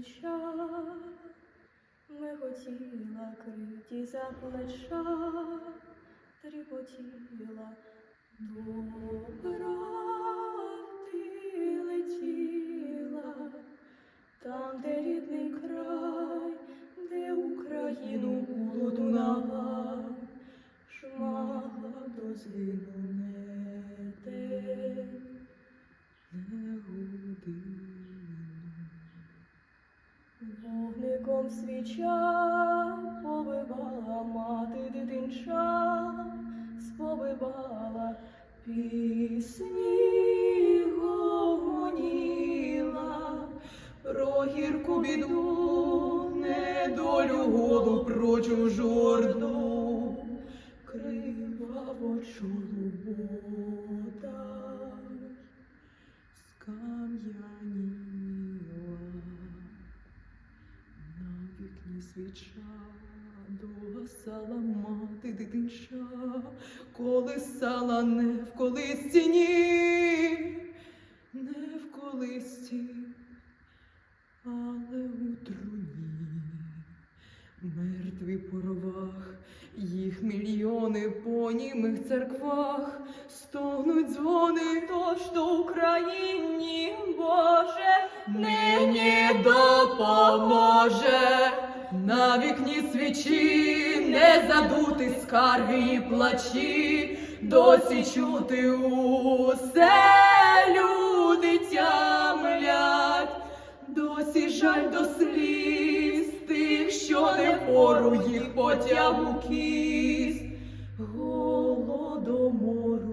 свіча, миготіла криті за плеча, тріпотіла добра. Летіла, там, де рідний край, де Україну лунала, шмагла до згину свіча повивала мати дитинча, сповивала пісні гомоніла, про гірку біду, недолю голу, про чужу орду, криваво чолобота свіча догасала мати дитинча, колисала не в колисці, ні, не в колисці, але у труні. Мертві по ровах, їх мільйони по німих церквах, стогнуть дзвони, тож до Україні, Боже, нині допоможе. На вікні свічі не задути скарги і плачі, досі чути усе люди тямлять, досі жаль до сліз тих, що не впору їх потягу кість голодомору,